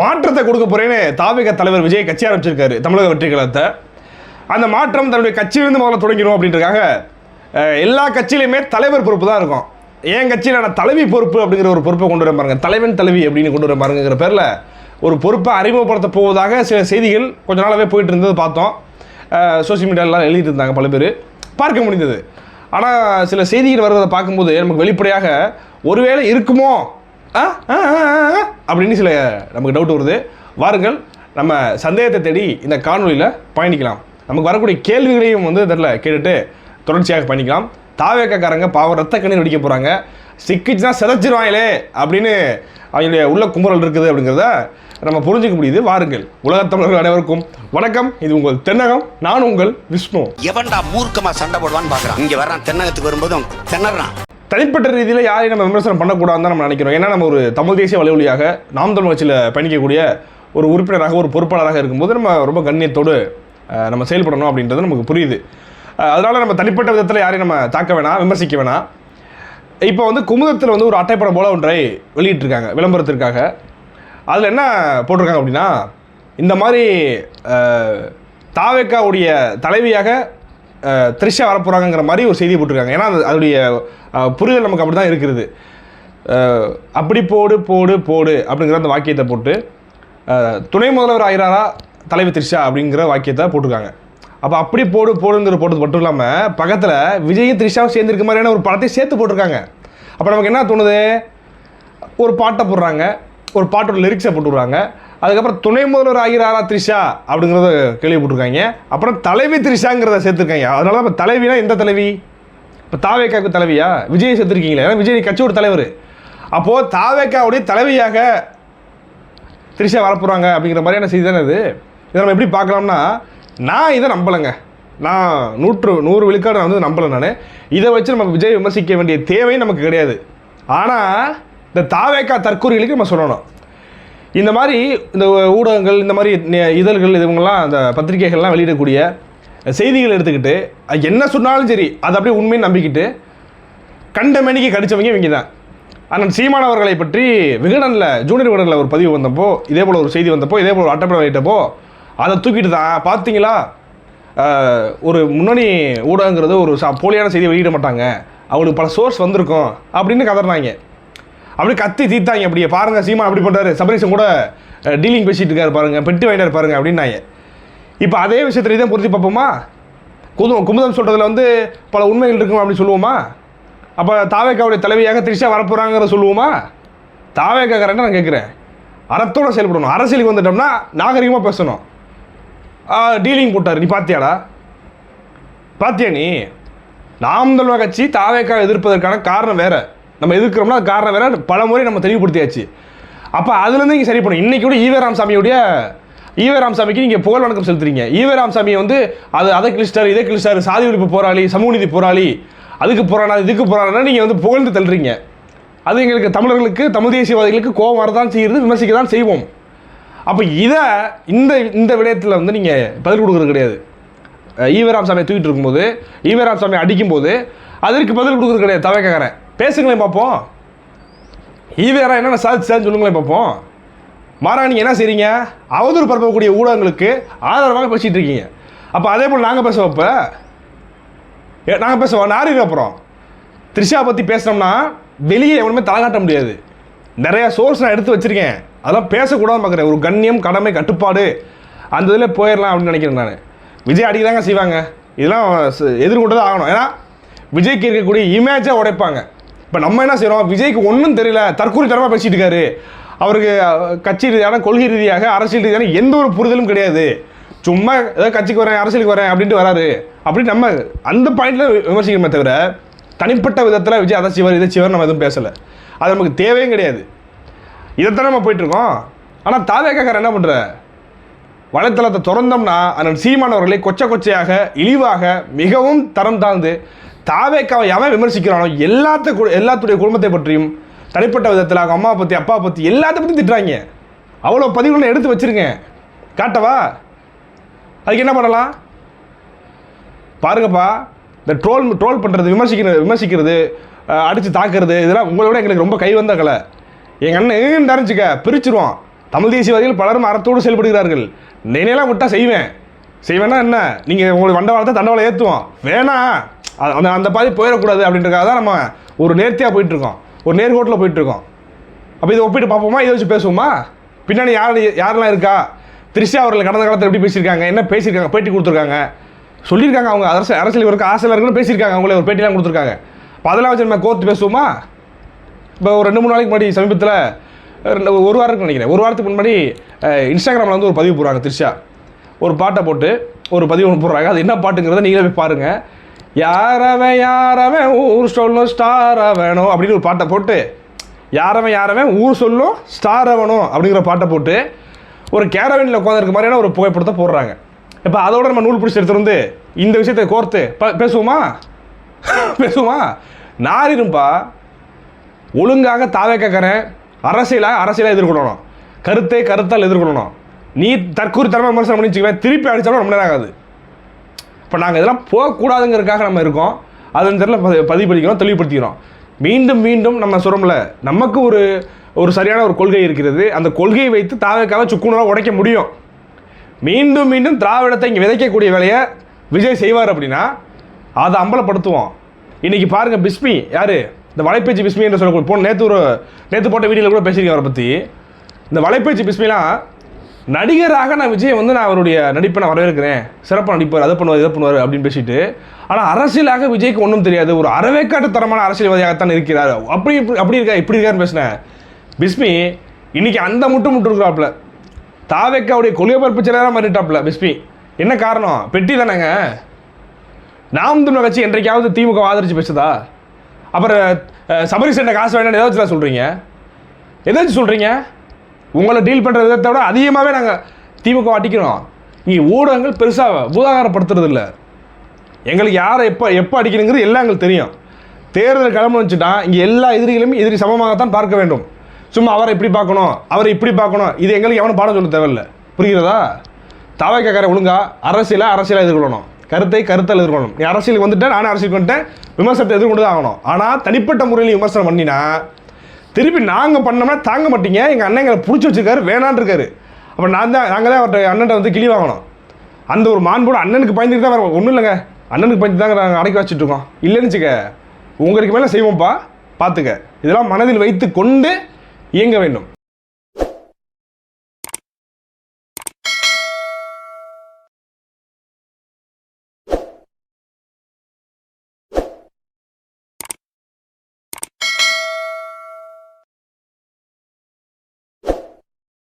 மாற்றத்தை கொடுக்க போறேன்னு தாவிக தலைவர் விஜய் கட்சி ஆரம்பிச்சிருக்காரு தமிழக வெற்றி கழகத்தை. அந்த மாற்றம் தன்னுடைய கட்சியிலிருந்து முதல்ல தொடங்கிடும் அப்படின்றக்காக எல்லா கட்சியிலையுமே தலைவர் பொறுப்பு தான் இருக்கும். என் கட்சியிலான தலைவி பொறுப்பு அப்படிங்கிற ஒரு பொறுப்பை கொண்டு வர பாருங்க. தலைவன் தலைவி அப்படின்னு கொண்டு வர பாருங்கிற பேரில் ஒரு பொறுப்பை அறிமுகப்படுத்த போவதாக சில செய்திகள் கொஞ்ச நாளாகவே போயிட்டு இருந்தது பார்த்தோம். சோசியல் மீடியாலாம் எழுதிட்டு இருந்தாங்க பல பேர். பார்க்க முடிந்தது. ஆனால் சில செய்திகள் வருவதை பார்க்கும்போது நமக்கு வெளிப்படையாக ஒருவேளை இருக்குமோ அப்படின்னு சில நமக்கு டவுட் வருது. வாருங்கள் நம்ம சந்தேகத்தை தேடி இந்த காணொலியில் பயணிக்கலாம். நமக்கு வரக்கூடிய கேள்விகளையும் வந்து தெரில கேட்டுட்டு தொடர்ச்சியாக பயணிக்கலாம். தாவேக்கக்காரங்க பாவம் ரத்த கண்ணீர் வெடிக்க போகிறாங்க சிக்கிச்சுனா சிதைச்சிருவாங்களே அப்படின்னு அவங்களுடைய உள்ள கும்பல் இருக்குது அப்படிங்கிறத நம்ம புரிஞ்சுக்க முடியுது. வாருங்கள் உலக தமிழர்கள் அனைவருக்கும் வணக்கம். இது உங்கள் தென்னகம் நான் உங்கள் விஷ்ணு. எவன்டா மூர்க்கமா சண்டை போடுவான்னு பாக்குறான். இங்க வர்றான் தென்னகத்துக்கு வரும்போது திணறான். தனிப்பட்ட ரீதியில் யாரையும் நம்ம விமர்சனம் பண்ணக்கூடாதுன்னு தான் நம்ம நினைக்கிறோம். ஏன்னா நம்ம ஒரு தமிழ் தேசிய வலைவலியாக நாம் தமிழ் கட்சியில் பயணிக்கக்கூடிய ஒரு உறுப்பினராக ஒரு பொறுப்பாளராக இருக்கும்போது நம்ம ரொம்ப கண்ணியத்தோடு நம்ம செயல்படணும் அப்படின்றது நமக்கு புரியுது. அதனால் நம்ம தனிப்பட்ட விதத்தில் யாரையும் நம்ம தாக்க வேணாம் விமர்சிக்க வேணாம். இப்போ வந்து குமுதத்தில் வந்து ஒரு அட்டைப்படம் போல ஒன்றை வெளியிட்டிருக்காங்க விளம்பரத்திற்காக. அதில் என்ன போட்டிருக்காங்க அப்படின்னா இந்த மாதிரி தாவேக்காவுடைய தலைவியாக த்ரிஷா வரப்போகிறாங்கிற மாதிரி ஒரு செய்தி போட்டிருக்காங்க. ஏன்னா அது அதோடைய புரிதல் நமக்கு அப்படி தான் இருக்கிறது அப்படி போடு போடு போடு அப்படிங்கிற அந்த வாக்கியத்தை போட்டு துணை முதல்வர் ஆயிராரா தலைவி த்ரிஷா அப்படிங்கிற வாக்கியத்தை போட்டிருக்காங்க. அப்போ அப்படி போடு போடுங்கிற போட்டது மட்டும் இல்லாமல் பக்கத்தில் விஜயும் த்ரிஷாவும் சேர்ந்துருக்க மாதிரியான ஒரு படத்தை சேர்த்து போட்டிருக்காங்க. அப்போ நமக்கு என்ன தோணுது? ஒரு பாட்டை போடுறாங்க. ஒரு பாட்டோட லிரிக்ஸை போட்டுடுறாங்க அதுக்கப்புறம் துணை முதல்வர் ஆகிறாரா த்ரிஷா அப்படிங்கிறத கேள்வி போட்டிருக்காங்க அப்புறம் தலைவி த்ரிஷாங்கிறத சேர்த்துருக்காங்க. அதனால தான் இப்போ தலைவினா எந்த தலைவி? இப்போ தாவேக்காவுக்கு தலைவியா? விஜய் சேர்த்துருக்கீங்களே. ஏன்னா விஜய் கட்சியோட தலைவர். அப்போது தாவேக்காவுடைய தலைவியாக த்ரிஷா வரப்போகிறாங்க அப்படிங்கிற மாதிரியான செய்தி தானே இது இதை நம்ம எப்படி பார்க்கலாம்னா நான் இதை நம்பலைங்க. நான் நூற்று நூறு விழுக்காடு நான் வந்து நம்பலை நான். இதை வச்சு நம்ம விஜய் விமர்சிக்க வேண்டிய தேவை நமக்கு கிடையாது. ஆனால் இந்த தாவேக்கா தற்கூறிகளுக்கு நம்ம சொல்லணும். இந்த மாதிரி இந்த ஊடகங்கள் இந்த மாதிரி இதழ்கள் இதுவங்கெல்லாம் அந்த பத்திரிகைகள்லாம் வெளியிடக்கூடிய செய்திகள் எடுத்துக்கிட்டு அது என்ன சொன்னாலும் சரி அதை அப்படியே உண்மையை நம்பிக்கிட்டு கண்ட மணிக்கு கடிச்சவங்க இவங்க தான். அண்ணன் சீமான் அவர்களை பற்றி விகடனில் ஜூனியர் விகடனில் ஒரு பதிவு வந்தப்போ இதே போல் ஒரு செய்தி வந்தப்போ இதே போல் ஒரு அட்டப்படம் வெளியிட்டப்போ அதை தூக்கிட்டு தான் பார்த்தீங்களா? ஒரு முன்னணி ஊடகங்கிறது ஒரு சா போலியான செய்தியை வெளியிட மாட்டாங்க. அவங்களுக்கு பல சோர்ஸ் வந்திருக்கும் அப்படின்னு கதறினாங்க. அப்படி கத்தி தீர்த்தாங்க அப்படியே பாருங்கள் சீமா அப்படி பண்ணுறாரு சபரீசன் கூட டீலிங் பேசிட்டு இருக்காரு பாருங்க. பெட்டி வாங்கிட்டாரு பாருங்க அப்படின்னாங்க. இப்போ அதே விஷயத்துல தான் பொருத்தி பார்ப்போமா? குதும் குமுதம் சொல்கிறதுல வந்து பல உண்மைகள் இருக்கும் அப்படின்னு சொல்லுவோமா? அப்போ தாவேக்காவுடைய தலைவியாக திரிஷா வரப்போகிறாங்கிற சொல்லுவோமா? தாவேக்கா கரெக்டாக நான் கேட்குறேன். அறத்தோட செயல்படணும். அரசியலுக்கு வந்துட்டோம்னா நாகரிகமாக பேசணும். டீலிங் போட்டார். நீ பார்த்தியாடா பார்த்தியா நீ? நாம் தமிழர் கட்சி தாவேக்கா எதிர்ப்பதற்கான காரணம் வேறு. நம்ம எதிர்க்கிறோம்னா காரணம் வேற பல முறை நம்ம தெளிவுபடுத்தியாச்சு. அப்போ அதுலேருந்து நீங்கள் சரி பண்ணும் இன்றைக்கி கூட ஈவே ராமசாமியுடைய ஈவே ராமசாமிக்கு நீங்கள் புகழ் வணக்கம் செலுத்துறீங்க. ஈவே ராமசாமி வந்து அது அதை கிழிச்சிட்டாரு இதை கிழிச்சிட்டாரு சாதி ஒழிப்பு போராளி சமூக நீதி போராளி அதுக்கு போராடா இதுக்கு போராடனா நீங்கள் வந்து புகழ்ந்து தள்ளுறீங்க. அது எங்களுக்கு தமிழர்களுக்கு தமிழ் தேசியவாதிகளுக்கு கோபம் வரதான் செய்கிறது விமர்சிக்க தான் செய்வோம். அப்போ இதை இந்த இந்த விடயத்தில் வந்து நீங்கள் பதில் கொடுக்குறது கிடையாது. ஈவராம் சாமியை தூக்கிட்டு இருக்கும்போது ஈவராம் சாமியை அடிக்கும்போது அதற்கு பதில் கொடுக்குறது கிடையாது தவைக்காரன் பேசுங்களேன் பார்ப்போம் ஈவேரா என்னென்ன சாதிச்சான்னு சொல்லுங்களேன் பார்ப்போம் மாறா நீங்கள் என்ன செய்கிறீங்க அவதூறு பரப்பக்கூடிய ஊடகங்களுக்கு ஆதரவாக பேசிகிட்டு இருக்கீங்க. அப்போ அதே போல் நாங்கள் பேச வைப்ப நாங்கள் பேசுவோம். நாரிக்கு அப்புறம் த்ரிஷா பற்றி பேசினோம்னா வெளியே எவனுமே தலைகாட்ட முடியாது. நிறைய சோர்ஸ் நான் எடுத்து வச்சிருக்கேன். அதெல்லாம் பேசக்கூடாது பார்க்குறேன் ஒரு கண்ணியம் கடமை கட்டுப்பாடு. அந்த இதில் போயிடலாம் அப்படின்னு நினைக்கிறேன் நான். விஜய் அடிக்கதாங்க செய்வாங்க. இதெல்லாம் எதிர்கொண்டு தான் ஆகணும். ஏன்னா விஜய்க்கு இருக்கக்கூடிய இமேஜை உடைப்பாங்க. இப்போ நம்ம என்ன செய்கிறோம் விஜய்க்கு ஒன்றும் தெரியல. தற்கூரித்தனமாக பேசிட்டு இருக்காரு. அவருக்கு கட்சி ரீதியான கொள்கை ரீதியாக அரசியல் ரீதியான எந்த ஒரு புரிதலும் கிடையாது. சும்மா ஏதோ கட்சிக்கு வரேன் அரசியலுக்கு வரேன் அப்படின்ட்டு வராரு. அப்படின்னு நம்ம அந்த பாயிண்ட்ல விமர்சிக்கணுமே தவிர தனிப்பட்ட விதத்தில் விஜய் அதை சிவர் இதை சிவர் நம்ம எதுவும் பேசலை. அது நமக்கு தேவையும் கிடையாது. இதைத்தான் நம்ம போயிட்டுருக்கோம் ஆனால் தாவேக்காரர் என்ன பண்ணுற வலைத்தளத்தை திறந்தோம்னா அதன் சீமானவர்களை கொச்ச கொச்சை கொச்சையாக இழிவாக மிகவும் தரம் தாழ்ந்து தாவேக்காவை எவன் விமர்சிக்கிறானோ எல்லாத்த கு- எல்லாத்துடைய குடும்பத்தை பற்றியும் தனிப்பட்ட விதத்தில் அவங்க அம்மா பற்றி அப்பா பற்றி எல்லாத்த பற்றி திட்டுறாங்க. அவ்வளோ பதிவுகளை எடுத்து வச்சிருக்கேன் காட்டவா? அதுக்கு என்ன பண்ணலாம்? பாருங்கப்பா இந்த ட்ரோல் ட்ரோல் பண்ணுறது விமர்சிக்கிறது விமர்சிக்கிறது அடித்து தாக்குறது இதெல்லாம் உங்களை விட எங்களுக்கு ரொம்ப கை வந்த கலை. எங்கள் அண்ணன் நிறைஞ்சிக்க பிரிச்சுருவோம் தமிழ் தேசியவாதிகள் பலரும் அறத்தோடு செயல்படுகிறார்கள். நினைலாம் விட்டால் செய்வேன். செய்வேன்னா என்ன? நீங்கள் உங்களுக்கு வண்டவாளத்தை தண்டவாளம் ஏற்றுவோம் வேணாம். அந்த அந்த பாதி போயிடக்கூடாது அப்படின்றக்காக தான் நம்ம ஒரு நேர்த்தியாக போயிட்டுருக்கோம். ஒரு நேர்கோட்டில் போயிட்டுருக்கோம். அப்போ இதை ஒப்பிட்டு பார்ப்போமா? இதை வச்சு பேசுவோமா? பின்னாடி யார் யாரெல்லாம் இருக்கா? திருஷ்யா அவர்கள் கடந்த காலத்தில் எப்படி பேசியிருக்காங்க? என்ன பேசியிருக்காங்க? பேட்டி கொடுத்துருக்காங்க? சொல்லியிருக்காங்க அவங்க. அரசு அரசியல் இவருக்கு ஆசையில் இருக்குன்னு பேசியிருக்காங்க. அவங்களே ஒரு பேட்டிலாம் கொடுத்துருக்காங்க. அப்போ அதெல்லாம் வச்சு நம்ம கோர்த்து பேசுவோமா? இப்போ ஒரு ரெண்டு மூணு நாளைக்கு முன்னாடி சமீபத்தில் ரெண்டு ஒரு வாரத்துக்கு நினைக்கிறேன். ஒரு வாரத்துக்கு முன்னாடி இன்ஸ்டாகிராமில் வந்து ஒரு பதிவு போடுறாங்க திருஷா. ஒரு பாட்டை போட்டு ஒரு பதிவு ஒன்று போடுறாங்க. அது என்ன பாட்டுங்கிறத நீங்களே போய் பாருங்கள் யாரவன் யாரவன் ஊர் சொல்லும் ஸ்டார் வேணும் அப்படின்னு ஒரு பாட்டை போட்டு யாரவன் யாரவன் ஊர் சொல்லும் ஸ்டார் வேணும் அப்படிங்கிற பாட்டை போட்டு ஒரு கேரவனில் உட்காந்துருக்க மாதிரியான ஒரு புகைப்படத்தை போடுறாங்க. இப்போ அதோட நம்ம நூல் பிடிச்சி எடுத்துருந்து வந்து இந்த விஷயத்தை கோர்த்து ப- பேசுவோமா? பேசுவோமா? நாரிரும்பா ஒழுங்காக தாவேக்கறேன் அரசியலாக அரசியலாக எதிர்கொள்ளணும். கருத்தை கருத்தால் எதிர்கொள்ளணும். நீ தற்கூரி தலைமை விமர்சனம் பண்ணி வச்சுக்குவேன் திருப்பி அடித்தாலும் ரொம்ப நேரம் ஆகாது. இப்போ நாங்கள் இதெல்லாம் போகக்கூடாதுங்கிறதுக்காக நம்ம இருக்கோம். அதன் தெரியல பதிவு பண்ணிக்கிறோம் தெளிவுபடுத்திக்கிறோம். மீண்டும் மீண்டும் நம்ம சொல்கிறோம்ல நமக்கு ஒரு ஒரு சரியான ஒரு கொள்கை இருக்கிறது. அந்த கொள்கையை வைத்து தாவக்காக சுக்குநூறாக உடைக்க முடியும். மீண்டும் மீண்டும் திராவிடத்தை இங்கே விதைக்கக்கூடிய வேலையை விஜய் செய்வார் அப்படின்னா அதை அம்பலப்படுத்துவோம். இன்றைக்கி பாருங்கள் பிஸ்மி யார்? இந்த வலைப்பேச்சு பிஸ்மி என்று சொல்லக்கூடிய போன நேற்று ஒரு நேற்று போட்ட வீடியோவில் கூட பேசியிருக்கேன் அவரை பற்றி இந்த வலைப்பேச்சு பிஸ்மிலாம் நடிகராக நான் விஜய் வந்து நான் அவருடைய நடிப்பை நான் வரவேற்கிறேன். சிறப்பாக நடிப்பார் அதை பண்ணுவார் இதை பண்ணுவார் அப்படின்னு பேசிட்டு. ஆனால் அரசியலாக விஜய்க்கு ஒன்றும் தெரியாது. ஒரு அறவேக்காட்டு தரமான அரசியல்வாதியாகத்தான் இருக்கிறார். அப்படி இப்படி- அப்படி இருக்கா இப்படி இருக்காருன்னு பேசினேன். பிஸ்மி இன்னைக்கு அந்த முட்டு முட்டு இருக்கிறாப்புல. தாவேக்காவுடைய கொள்கை பரப்பு செயலாளராக மாறிட்டாப்புல பிஸ்மி. என்ன காரணம்? பெட்டி தானேங்க. நாம் தமிழ் கட்சி என்றைக்காவது திமுக ஆதரிச்சு பேசுதா? அப்புறம் சபரி சண்டை காசு வேணும்னு ஏதாச்சும் சொல்கிறீங்க எதாச்சும் சொல்கிறீங்க உங்களை டீல் பண்ணுற விதத்தை விட அதிகமாகவே நாங்கள் திமுக அடிக்கிறோம். இங்கே ஊடகங்கள் பெருசாக பூதாகாரப்படுத்துறது இல்லை எங்களுக்கு யாரை எப்போ எப்போ அடிக்கணுங்கிறது எல்லாம் எங்களுக்கு தெரியும். தேர்தல் கிளம்பு வச்சுட்டா இங்கே எல்லா எதிரிகளுமே எதிரி சமமாகத்தான் பார்க்க வேண்டும். சும்மா அவரை இப்படி பார்க்கணும் அவரை இப்படி பார்க்கணும் இது எங்களுக்கு எவனும் பாடம் சொல்ல தேவையில்லை. புரிகிறதா? தாவை கேட்குற ஒழுங்கா அரசியலை அரசியலை எதிர்கொள்ளணும். கருத்தை கருத்தால் எதிர்கொள்ளணும். நீ அரசியலுக்கு வந்துட்டேன் நானும் அரசியலுக்கு வந்துட்டேன். விமர்சனத்தை எதிர்கொண்டு தான் ஆகணும். ஆனால் தனிப்பட்ட முறையில் விமர்சனம் பண்ணினா திருப்பி நாங்கள் பண்ணோம்னா தாங்க மாட்டீங்க. எங்கள் அண்ணன் எங்களை பிடிச்சி வச்சிருக்காரு வேணான்னு இருக்காரு. அப்போ நான் தான் நாங்கள் தான் அவர்கிட்ட அண்ணன்ட்ட வந்து கிளி வாங்கணும். அந்த ஒரு மாண்போடு அண்ணனுக்கு பயந்துட்டு தான் வேறு ஒன்றும் இல்லைங்க. அண்ணனுக்கு பயந்து தாங்க நாங்கள் அடைக்க வச்சுட்ருக்கோம் இல்லைன்னு வச்சுக்க உங்களுக்கு மேலே செய்வோம்ப்பா. பார்த்துக்க. இதெல்லாம் மனதில் வைத்து கொண்டு இயங்க வேண்டும்.